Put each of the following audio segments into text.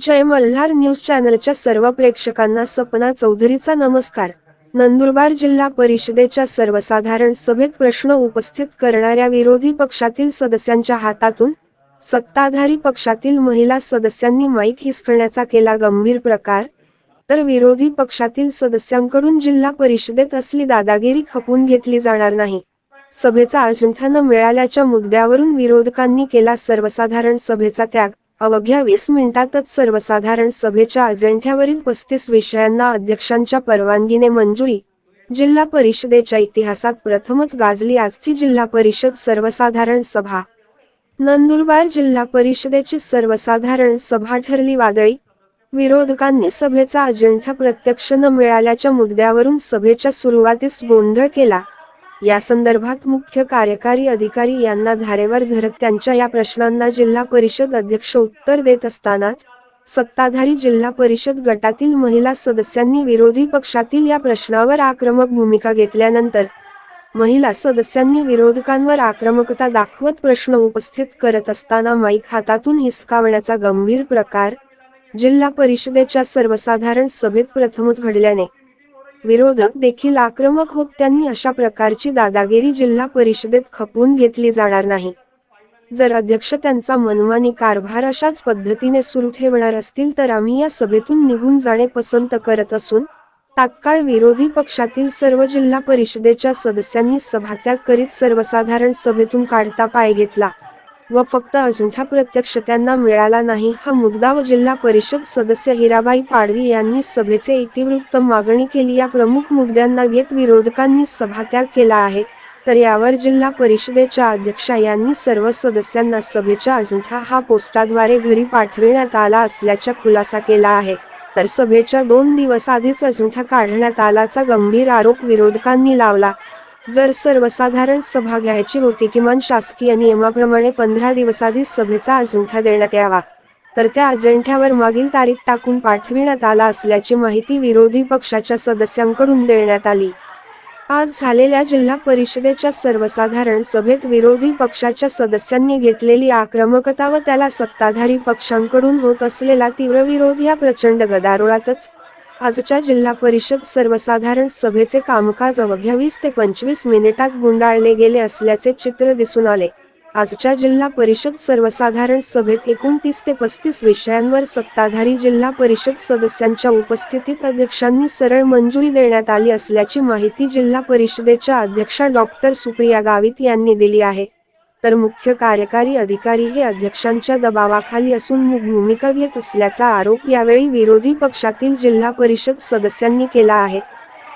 जय Malhar news चॅनलच्या सर्व प्रेक्षकांना सपना चौधरीचा नमस्कार. नंदुरबार जिल्हा परिषदेच्या सर्वसाधारण सभेत प्रश्न उपस्थित करणाऱ्या विरोधी पक्षातील सदस्यांच्या हातातून सत्ताधारी पक्षातील महिला सदस्यांनी माईक हिसकण्याचा केला गंभीर प्रकार. तर विरोधी पक्षातील सदस्यांकडून जिल्हा परिषदेत असली दादागिरी खपून घेतली जाणार नाही. सभेचा अजंठा न मिळाल्याच्या मुद्द्यावरून विरोधकांनी केला सर्वसाधारण सभेचा त्याग. अवघ्या वीस मिनिटातच सर्वसाधारण सभेच्या अजेंठ्यावरील पस्तीस विषयांना अध्यक्षांच्या परवानगीने मंजुरी. जिल्हा परिषदेच्या इतिहासात प्रथमच गाजली आजची जिल्हा परिषद सर्वसाधारण सभा. नंदुरबार जिल्हा परिषदेची सर्वसाधारण सभा ठरली वादळी. विरोधकांनी सभेचा अजेंठा प्रत्यक्ष न मिळाल्याच्या मुद्द्यावरून सभेच्या सुरुवातीस गोंधळ केला. या संदर्भात मुख्य कार्यकारी अधिकारी यांना धारेवर धरत त्यांच्या या प्रश्नांना जिल्हा परिषद अध्यक्ष उत्तर देत असतानाच सत्ताधारी जिल्हा परिषद गटातील महिला सदस्यांनी विरोधी पक्षातील या प्रश्नावर आक्रमक भूमिका घेतल्यानंतर महिला सदस्यांनी विरोधकांवर आक्रमकता दाखवत प्रश्न उपस्थित करत असताना माईक हातातून हिसकावण्याचा गंभीर प्रकार जिल्हा परिषदेच्या सर्वसाधारण सभेत प्रथमच घडल्याने विरोधक देखील आक्रमक होत त्यांनी अशा प्रकारची दादागिरी जिल्हा परिषदेत खपवून घेतली जाणार नाही. जर अध्यक्ष त्यांचा मनमानी कारभार अशाच पद्धतीने सुरू ठेवणार असतील तर आम्ही या सभेतून निघून जाणे पसंत करत असून तात्काळ विरोधी पक्षातील सर्व जिल्हा परिषदेच्या सदस्यांनी सभात्याग करीत सर्वसाधारण सभेतून काढता पाय घेतला. व फक्त अजिंठा प्रत्यक्ष त्यांना मिळाला नाही. हा मुद्दा व जिल्हा परिषद सदस्य हिराबाई पाडवी यांनी सभेचे इतिवृत्त मागणी केली. या प्रमुख मुद्द्यांना घेत विरोधकांनी सभात्याग केला आहे. तर यावर जिल्हा परिषदेच्या अध्यक्षा यांनी सर्व सदस्यांना सभेच्या अजिंठा हा पोस्टाद्वारे घरी पाठविण्यात आला असल्याचा खुलासा केला आहे. तर सभेच्या दोन दिवस आधीच अजिंठा काढण्यात आल्याचा गंभीर आरोप विरोधकांनी लावला. जर सर्वसाधारण सभा घ्यायची होती किमान शासकीय नियमाप्रमाणे पंधरा दिवसाआधीच सभेचा अजिंठा देण्यात यावा तर त्या अजिंठ्यावर मागील तारीख टाकून पाठविण्यात आला असल्याची माहिती विरोधी पक्षाच्या सदस्यांकडून देण्यात आली. आज झालेल्या जिल्हा परिषदेच्या सर्वसाधारण सभेत विरोधी पक्षाच्या सदस्यांनी घेतलेली आक्रमकता व त्याला सत्ताधारी पक्षांकडून होत असलेला तीव्र विरोध या प्रचंड गदारोळातच आजच्या जिल्हा परिषद सर्वसाधारण सभेचे कामकाज अवघ्या वीस ते पंचवीस मिनिटात गुंडाळले गेले असल्याचे चित्र दिसून आले. आजच्या जिल्हा परिषद सर्वसाधारण सभेत एकोणतीस ते पस्तीस विषयांवर सत्ताधारी जिल्हा परिषद सदस्यांच्या उपस्थितीत अध्यक्षांनी सरळ मंजुरी देण्यात आली असल्याची माहिती जिल्हा परिषदेच्या अध्यक्षा डॉक्टर सुप्रिया गावित यांनी दिली आहे. तर मुख्य कार्यकारी अधिकारी हे अध्यक्षांच्या दबावाखाली असून भूमिका घेत असल्याचा आरोप यावेळी विरोधी पक्षातील जिल्हा परिषद सदस्यांनी केला आहे.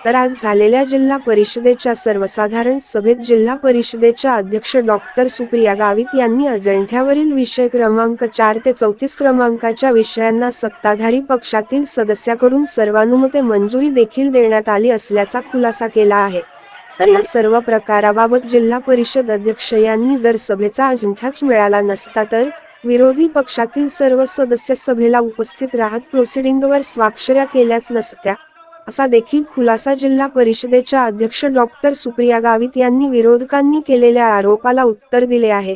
तर आज झालेल्या जिल्हा परिषदेच्या सर्वसाधारण सभेत जिल्हा परिषदेच्या अध्यक्ष डॉक्टर सुप्रिया गावित यांनी अजंठ्यावरील विषय क्रमांक चार ते चौतीस क्रमांकाच्या विषयांना सत्ताधारी पक्षातील सदस्याकडून सर्वानुमते मंजुरी देखील देण्यात आली असल्याचा खुलासा केला आहे. तर या सर्व प्रकाराबाबत जिल्हा परिषद अध्यक्ष यांनी जर सभेचा अजिंठाच मिळाला नसता तर विरोधी पक्षातील सर्व सदस्य सभेला उपस्थित राहत प्रोसिडिंगवर स्वाक्षऱ्या केल्याच नसत्या. असा देखील खुलासा जिल्हा परिषदेच्या अध्यक्ष डॉक्टर सुप्रिया गावित यांनी विरोधकांनी केलेल्या आरोपाला उत्तर दिले आहे.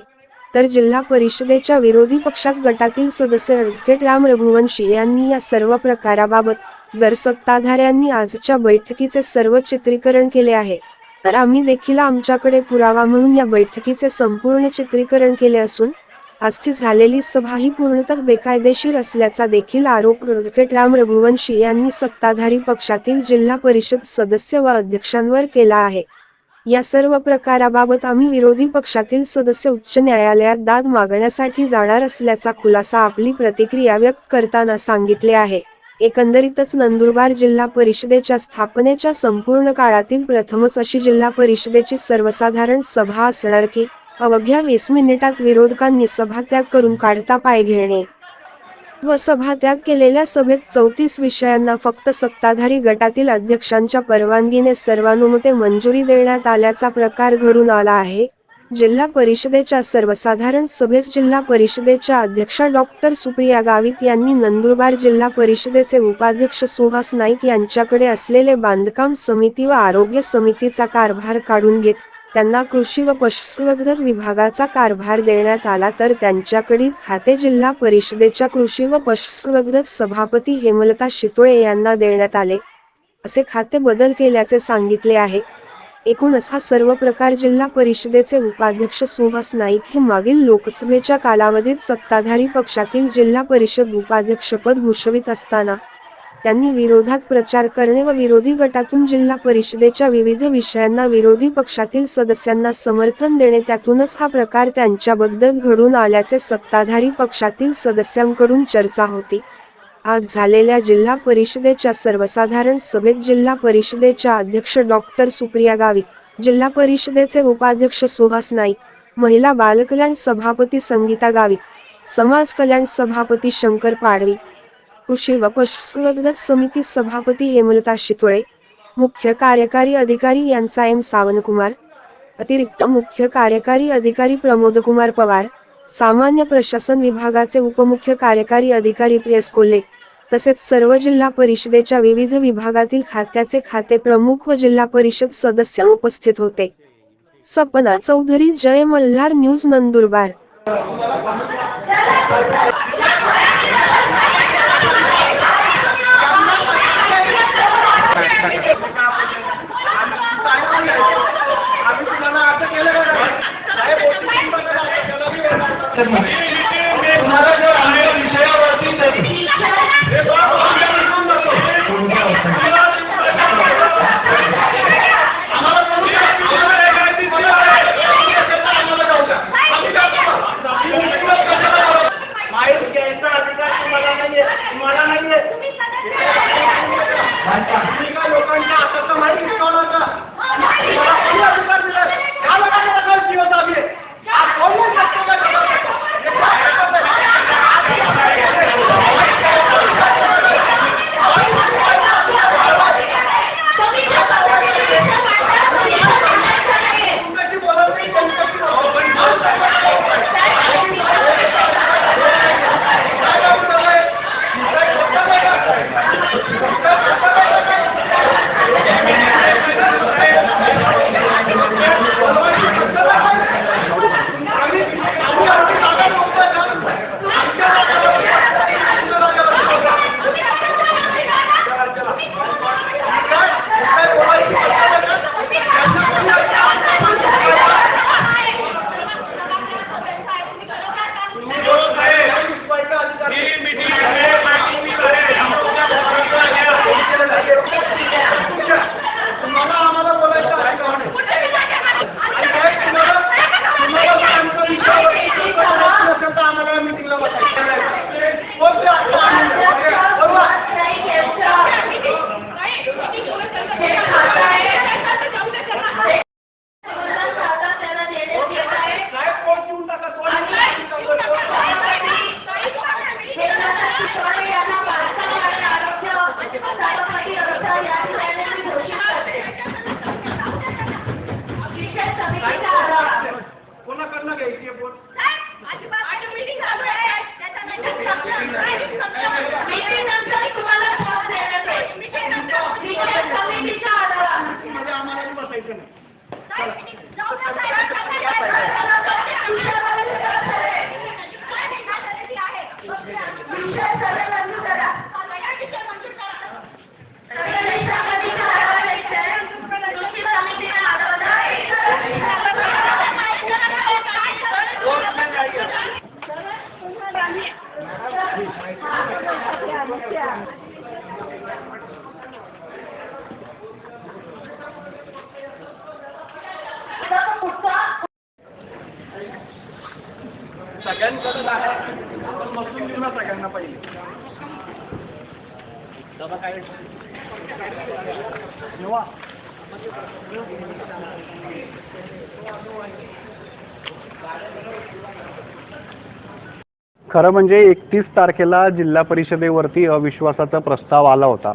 तर जिल्हा परिषदेच्या विरोधी पक्षात गटातील सदस्य ॲडव्होकेट राम रघुवंशी यांनी या सर्व प्रकाराबाबत जर सत्ताधाऱ्यांनी आजच्या बैठकीचे सर्व चित्रीकरण केले आहे. तर आम्ही देखील आमच्याकडे पुरावा म्हणून या बैठकीचे संपूर्ण चित्रीकरण केले असून आजची झालेली सभा ही पूर्णतः बेकायदेशीर असल्याचा देखील आरोप ॲडव्होकेट राम रघुवंशी यांनी सत्ताधारी पक्षातील जिल्हा परिषद सदस्य व अध्यक्षांवर केला आहे. या सर्व प्रकाराबाबत आम्ही विरोधी पक्षातील सदस्य उच्च न्यायालयात दाद मागण्यासाठी जाणार असल्याचा खुलासा आपली प्रतिक्रिया व्यक्त करताना सांगितले आहे. एकंदरीतच नंदुरबार जिल्हा परिषदेच्या स्थापनेच्या संपूर्ण काळातील प्रथमच अशी जिल्हा परिषदेची सर्वसाधारण सभा असणार की अवघ्या वीस मिनिटात विरोधकांनी सभात्याग करून काढता पाय घेणे. व सभात्याग केलेल्या सभेत चौतीस विषयांना फक्त सत्ताधारी गटातील अध्यक्षांच्या परवानगीने सर्वानुमते मंजुरी देण्यात आल्याचा प्रकार घडून आला आहे. जिल्हा परिषदेच्या सर्वसाधारण सभेस जिल्हा परिषदेच्या अध्यक्षा डॉक्टर सुप्रिया गावित यांनी नंदुरबार जिल्हा परिषदेचे उपाध्यक्ष सुहास नाईक यांच्याकडे असलेले बांधकाम समिती व आरोग्य समितीचा कारभार काढून घेत त्यांना कृषी व पशुसंवर्धन विभागाचा कारभार देण्यात आला तर त्यांच्याकडील खाते जिल्हा परिषदेच्या कृषी व पशुसंवर्धन सभापती हेमलता शितोळे यांना देण्यात आले. असे खाते बदल केल्याचे सांगितले आहे. एकूणच हा सर्व प्रकार जिल्हा परिषदेचे उपाध्यक्ष सुहास नाईक हे मागील लोकसभेच्या कालावधीत सत्ताधारी पक्षातील जिल्हा परिषद उपाध्यक्षपद भूषवित असताना त्यांनी विरोधात प्रचार करणे व विरोधी गटातून जिल्हा परिषदेच्या विविध विषयांना विरोधी पक्षातील सदस्यांना समर्थन देणे त्यातूनच हा प्रकार त्यांच्याबद्दल घडून आल्याचे सत्ताधारी पक्षातील सदस्यांकडून चर्चा होती. आज झालेल्या जिल्हा परिषदेच्या सर्वसाधारण सभेत जिल्हा परिषदेच्या अध्यक्ष डॉक्टर सुप्रिया गावित जिल्हा परिषदेचे उपाध्यक्ष सुहास नाईक महिला बालकल्याण सभापती संगीता गावित समाज कल्याण सभापती शंकर पाडवी कृषी व पशुसंवर्धन समिती सभापती हेमलता शितोळे मुख्य कार्यकारी अधिकारी यांचा एम सावनकुमार अतिरिक्त मुख्य कार्यकारी अधिकारी प्रमोदकुमार पवार सामान्य प्रशासन विभागाचे उपमुख्य कार्यकारी अधिकारी प्रियस कोल्हे तसेच सर्व जिल्हा परिषदेच्या विविध विभागातील खात्याचे खाते प्रमुख व जिल्हा परिषद सदस्य उपस्थित होते. सपना चौधरी जय मल्हार न्यूज नंदुरबार. तुम्ही का सगळ्यांकडे आहे. आपण बसून देऊ ना सगळ्यांना पाहिजे दादा काय? जेव्हा खरं म्हणजे एकतीस तारखेला जिल्हा परिषदेवरती अविश्वासाचा प्रस्ताव आला होता.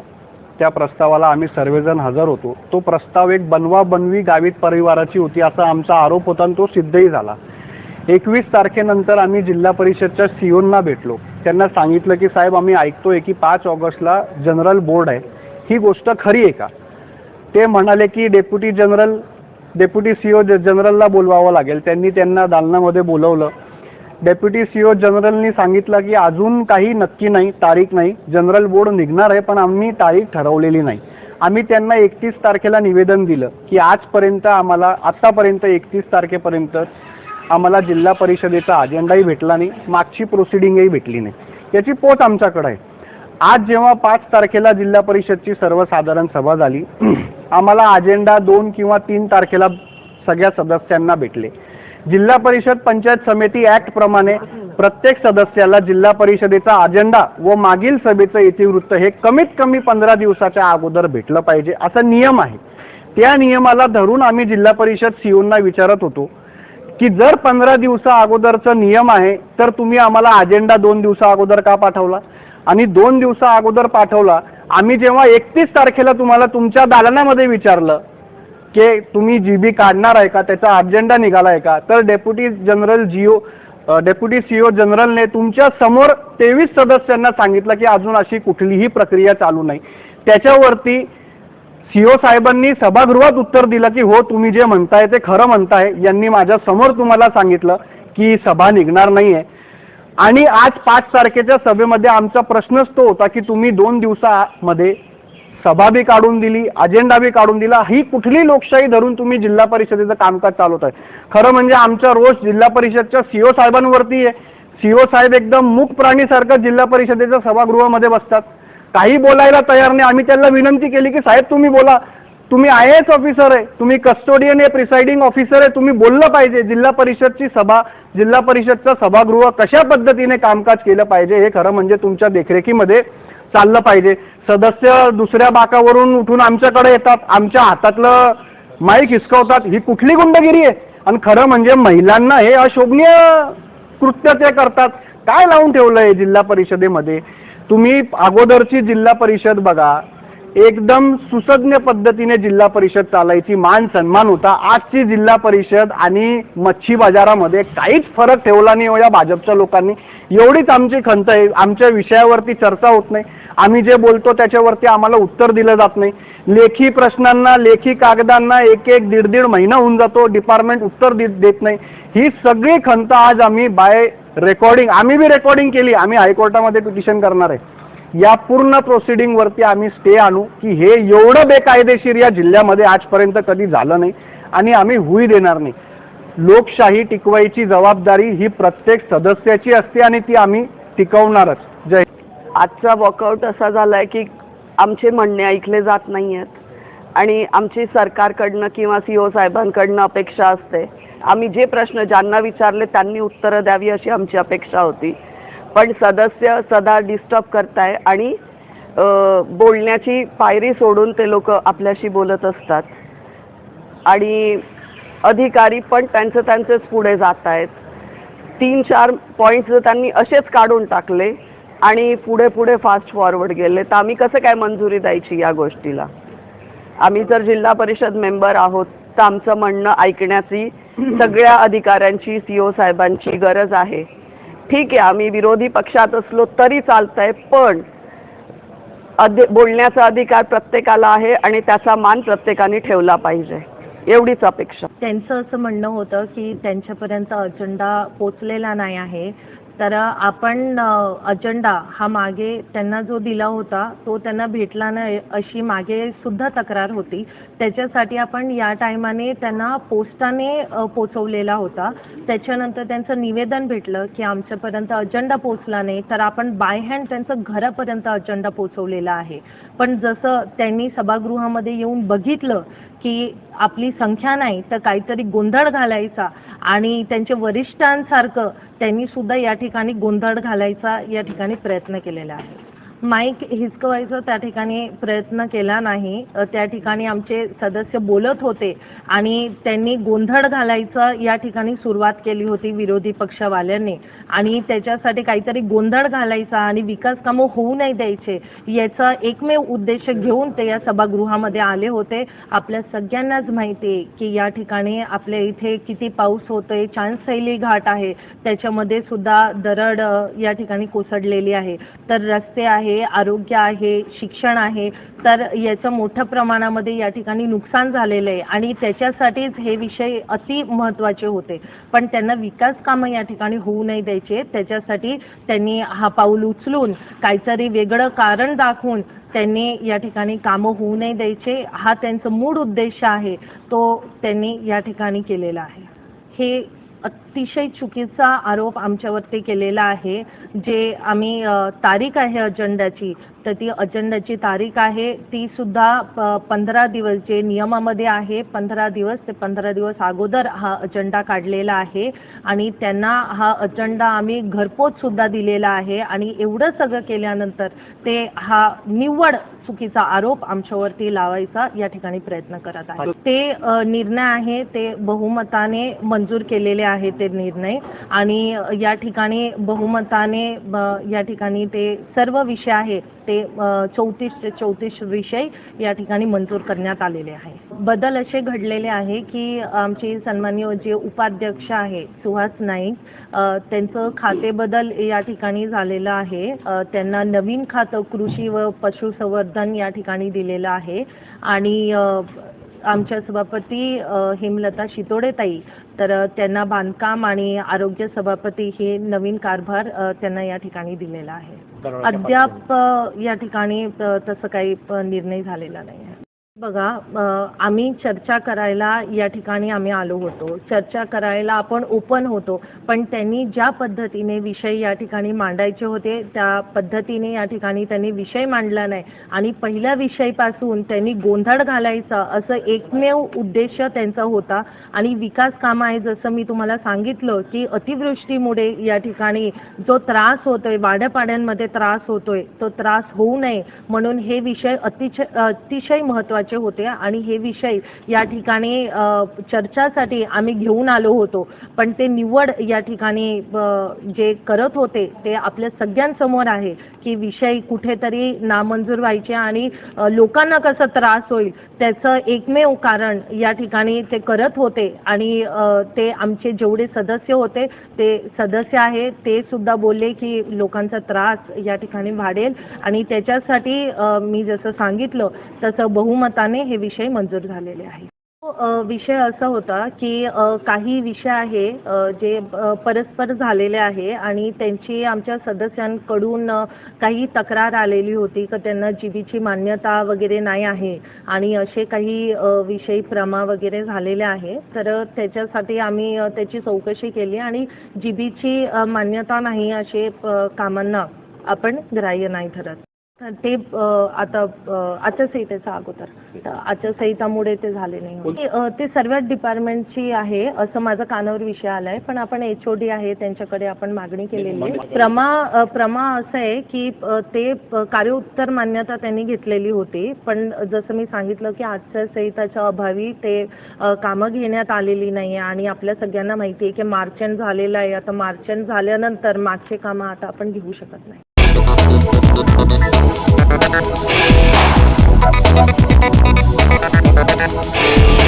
त्या प्रस्तावाला आम्ही सर्वजण हजर होतो. तो प्रस्ताव एक बनवा बनवी गावित परिवाराची होती असा आमचा आरोप होता आणि तो सिद्धही झाला. एकवीस तारखेनंतर आम्ही जिल्हा परिषदच्या सीओंना भेटलो. त्यांना सांगितलं की साहेब आम्ही ऐकतोय की पाच ऑगस्टला जनरल बोर्ड आहे. ही गोष्ट खरी आहे का? ते म्हणाले की डेप्युटी जनरल डेप्युटी सीओ जनरलला बोलवावं लागेल. त्यांनी त्यांना दालनामध्ये बोलवलं. डेप्युटी सीओ जनरलनी सांगितलं की अजून काही नक्की नाही तारीख नाही. जनरल बोर्ड निघणार आहे पण आम्ही तारीख ठरवलेली नाही. आम्ही त्यांना एकतीस तारखेला निवेदन दिलं की आजपर्यंत आम्हाला आतापर्यंत एकतीस तारखेपर्यंत आम्हाला जिल्हा परिषदेचा अजेंडाही भेटला नाही मागची प्रोसिडिंगही भेटली नाही. याची पोच आमच्याकडे आहे. आज जेव्हा पाच तारखेला जिल्हा परिषदची सर्वसाधारण सभा झाली आम्हाला अजेंडा दोन किंवा तीन तारखेला सगळ्या सदस्यांना भेटले. जिल्हा परिषद पंचायत समिती ऍक्ट प्रमाणे प्रत्येक सदस्याला जिल्हा परिषदेचा अजेंडा व मागील सभेचं इतिवृत्त हे कमीत कमी पंधरा दिवसाच्या अगोदर भेटलं पाहिजे असा नियम आहे. त्या नियमाला धरून आम्ही जिल्हा परिषद सीओना विचारत होतो की जर पंधरा दिवसा अगोदरचा नियम आहे तर तुम्ही आम्हाला अजेंडा दोन दिवसा अगोदर का पाठवला? आणि दोन दिवसा अगोदर पाठवला आम्ही जेव्हा एकतीस तारखेला तुम्हाला तुमच्या दालनामध्ये विचारलं की तुम्ही जीबी काढणार आहे का त्याचा अजेंडा निघालाय का तर deputy general CEO deputy CEO जनरलने तुमच्यासमोर तेवीस सदस्यांना सांगितलं की अजून अशी कुठलीही प्रक्रिया चालू नाही. त्याच्यावरती सीओ साहेबांनी सभागृहात उत्तर दिलं की हो तुम्ही जे म्हणताय ते खरं म्हणताय. यांनी माझ्यासमोर तुम्हाला सांगितलं की सभा निघणार नाहीये. आणि आज पाच तारखेच्या सभेमध्ये आमचा प्रश्नच तो होता की तुम्ही दोन दिवसामध्ये सभा बी काढून दिली अजेंडा बी काढून दिला. ही कुठली लोकशाही धरून तुम्ही जिल्हा परिषदेचं कामकाज चालवत आहे खरं म्हणजे आमचा रोष जिल्हा परिषदच्या सीओ साहेबांवरती आहे. सीओ साहेब एकदम मूक प्राणीसारखं जिल्हा परिषदेच्या सभागृहामध्ये बसतात. काही बोलायला तयार नाही. आम्ही त्यांना विनंती केली की साहेब तुम्ही बोला. तुम्ही आय एस ऑफिसर आहे. तुम्ही कस्टोडियन आहे प्रिसाइडिंग ऑफिसर आहे. तुम्ही बोललं पाहिजे. जिल्हा परिषदची सभा जिल्हा परिषदचं सभागृह कशा पद्धतीने कामकाज केलं पाहिजे हे खरं म्हणजे तुमच्या देखरेखीमध्ये चाललं पाहिजे. सदस्य दुसऱ्या बाकावरून उठून आमच्याकडे येतात. आमच्या हातातलं माईक हिसकवतात. ही कुठली गुंडगिरी आहे? आणि खरं म्हणजे महिलांना हे अशोभनीय कृत्य ते करतात. काय लावून ठेवलंय जिल्हा परिषदेमध्ये? तुम्ही अगोदरची जिल्हा परिषद बघा एकदम सुसज्ञ पद्धतीने जिल्हा परिषद चालायची मान सन्मान होता. आजची जिल्हा परिषद आणि मच्छी बाजारामध्ये काहीच फरक ठेवला नाही हो या भाजपच्या लोकांनी. एवढीच आमची खंत आहे. आमच्या विषयावरती चर्चा होत नाही. आम्ही जे बोलतो त्याच्यावरती आम्हाला उत्तर दिलं जात नाही. लेखी प्रश्नांना लेखी कागदांना एक एक दीड दीड महिना होऊन जातो. डिपार्टमेंट उत्तर देत नाही. ही सगळी खंत आज आम्ही बाय रेकॉर्डिंग आम्ही बी रेकॉर्डिंग केली. आम्ही हायकोर्टामध्ये पिटिशन करणार आहे. या पूर्ण प्रोसिडिंग वरती आम्ही स्टे आणू की हे एवढं बेकायदेशीर या जिल्ह्यामध्ये आजपर्यंत कधी झालं नाही आणि आम्ही हुई देणार नाही. लोकशाही टिकवायची जबाबदारी ही प्रत्येक सदस्याची असते आणि ती आम्ही टिकवणारच. जय आजचा वॉकआउट असा झालाय की आमचे म्हणणे ऐकले जात नाही आहेत आणि आमची सरकारकडनं किंवा सीओ साहेबांकडनं अपेक्षा असते आम्ही जे प्रश्न ज्यांना विचारले त्यांनी उत्तरं द्यावी अशी आमची अपेक्षा होती. पण सदस्य सदा डिस्टर्ब करताय आणि बोलण्याची पायरी सोडून ते लोक आपल्याशी बोलत असतात. आणि अधिकारी पण त्यांचं त्यांचेच पुढे जात आहेत. तीन चार पॉईंट्स त्यांनी असेच काढून टाकले आणि पुढे पुढे फास्ट फॉरवर्ड गेले तर आम्ही कसं काय मंजुरी द्यायची या गोष्टीला? आम्ही जर जिल्हा परिषद मेंबर आहोत तर आमचं म्हणणं ऐकण्याची सगळ्या अधिकाऱ्यांची सीओ साहेबांची गरज आहे. ठीक आहे आम्ही विरोधी पक्षात असलो तरी चालतंय पण अधि बोलण्याचा अधिकार प्रत्येकाला आहे आणि त्याचा मान प्रत्येकाने ठेवला पाहिजे. एवढीच अपेक्षा. त्यांचं असं म्हणणं होतं की त्यांच्यापर्यंत अजेंडा पोचलेला नाही आहे. तर आपण अजेंडा हा मागे त्यांना जो दिला होता तो त्यांना भेटला नाही अशी मागे सुद्धा तक्रार होती. त्याच्यासाठी आपण या टायमाने त्यांना पोस्टाने पोचवलेला होता. त्याच्यानंतर त्यांचं निवेदन भेटलं की आमच्यापर्यंत अजेंडा पोचला नाही तर आपण बाय हँड त्यांचं घरापर्यंत अजेंडा पोचवलेला आहे. पण जसं त्यांनी सभागृहामध्ये येऊन बघितलं की आपली संख्या नाही तर काहीतरी गोंधळ घालायचा आणि त्यांच्या वरिष्ठांसारखं त्यांनी सुद्धा या ठिकाणी गोंधळ घालायचा या ठिकाणी प्रयत्न केलेला आहे. माईक हिसकवायचा त्या ठिकाणी प्रयत्न केला नाही. त्या ठिकाणी आमचे सदस्य बोलत होते आणि त्यांनी गोंधळ घालायचं या ठिकाणी सुरुवात केली होती विरोधी पक्षवाल्यांनी. आणि त्याच्यासाठी काहीतरी गोंधळ घालायचा आणि विकास कामं होऊ नाही द्यायचे याचा एकमेव उद्देश घेऊन ते या सभागृहामध्ये आले होते. आपल्या सगळ्यांनाच माहिती आहे की या ठिकाणी आपल्या इथे किती पाऊस होतोय चांदसैली घाट आहे त्याच्यामध्ये सुद्धा दरड या ठिकाणी कोसडलेली आहे. तर रस्ते आहे आहे आरोग्य आहे शिक्षण आहे तर याचं मोठ्या प्रमाणामध्ये या ठिकाणी नुकसान झालेलं आहे. आणि त्याच्यासाठीच हे विषय अति महत्त्वाचे होते. पण त्यांना विकास कामं या ठिकाणी होऊ नाही द्यायचे. त्याच्यासाठी त्यांनी हा पाऊल उचलून काहीतरी वेगळं कारण दाखवून त्यांनी या ठिकाणी कामं होऊ नाही द्यायचे. हा त्यांचा मूळ उद्देश आहे. तो त्यांनी या ठिकाणी केलेला आहे. हे अतिशय चुकीचा आरोप आमच्यावरती केलेला आहे. जे आम्ही तारीख आहे अजेंडाची तर ती अजेंडाची तारीख आहे. ती सुद्धा पंधरा दिवस जे नियमामध्ये आहे पंधरा दिवस ते पंधरा दिवस अगोदर हा अजेंडा काढलेला आहे. आणि त्यांना हा अजेंडा आम्ही घरपोच सुद्धा दिलेला आहे. आणि एवढं सगळं केल्यानंतर ते हा निव्वळ चुकीचा आरोप आमच्यावरती लावायचा या ठिकाणी प्रयत्न करत आहे ते निर्णय आहे ते बहुमताने मंजूर केलेले आहे ते निर्णय आणि या ठिकाणी बहुमताने या ठिकाणी ते सर्व विषय आहे ते चौतीस ते चौतीस विषय या ठिकाणी मंजूर करण्यात आलेले आहे. बदल असे घडलेले आहे की आमचे सन्मान्य जे उपाध्यक्ष आहे सुहास नाईक त्यांचं खाते बदल या ठिकाणी झालेलं आहे. त्यांना नवीन खातं कृषी व पशुसंवर्धन या ठिकाणी दिलेलं आहे. आणि आमच्या सभापती हेमलता शितोडेताई. तर त्यांना बांधकाम आणि आरोग्य सभापती हे नवीन कारभार त्यांना या ठिकाणी दिलेला आहे. अद्याप या ठिकाणी तसं काही निर्णय झालेला नाही आहे. बघा आम्ही चर्चा करायला या ठिकाणी आम्ही आलो होतो. चर्चा करायला आपण ओपन होतो. पण त्यांनी ज्या पद्धतीने विषय या ठिकाणी मांडायचे होते त्या पद्धतीने या ठिकाणी त्यांनी विषय मांडला नाही. आणि पहिल्या विषयपासून त्यांनी गोंधळ घालायचा असं एकमेव उद्देश त्यांचा होता. आणि विकास काम आहे जसं मी तुम्हाला सांगितलं की अतिवृष्टीमुळे या ठिकाणी जो त्रास होतोय वाड्यापाड्यांमध्ये त्रास होतोय तो त्रास होऊ नये. म्हणून हे विषय अतिशय अतिशय महत्त्वाचे होते आणि हे विषय या ठिकाणी चर्चासाठी आम्ही घेऊन आलो होतो. पण ते निवड या ठिकाणी जे करत होते ते आपल्या सगळ्यांसमोर आहे. की विषय कुठेतरी नामंजूर व्हायचे आणि लोकांना कसा त्रास होईल त्याचं एकमेव कारण या ठिकाणी ते करत होते आणि ते आमचे जेवढे सदस्य होते ते सदस्य आहे ते सुद्धा बोलले की लोकांचा त्रास या ठिकाणी वाढेल आणि त्याच्यासाठी मी जसं सांगितलं तसं बहुमताने हे विषय मंजूर झालेले आहे विषय असा होता की काही विषय आहे जे परस्पर झालेले आहे आणि त्यांची आमच्या सदस्यांकडून काही तक्रार आलेली होती का त्यांना जीबीची मान्यता वगैरे नाही आहे आणि असे काही विषयी विषय प्रमा वगैरे झालेले आहे. तर त्याच्यासाठी आम्ही त्याची चौकशी केली आणि जीबीची मान्यता नाही असे कामांना आपण ग्राह्य नाही ठरत ते आता आचारसंहितेचा अगोदर. आचारसंहितामुळे ते झाले नाही. ते सर्वच डिपार्टमेंटची आहे असं माझा कानावर विषय आलाय. पण आपण एच ओ डी आहे त्यांच्याकडे आपण मागणी केलेली आहे. प्रमा प्रमा असं आहे की ते कार्योत्तर मान्यता त्यांनी घेतलेली होती. पण जसं मी सांगितलं की आचारसंहिताच्या अभावी ते कामं घेण्यात आलेली नाही आणि आपल्या सगळ्यांना माहिती आहे की मार्चन झालेलं आहे. आता मार्चन झाल्यानंतर मागचे कामं आता आपण घेऊ शकत नाही. Thank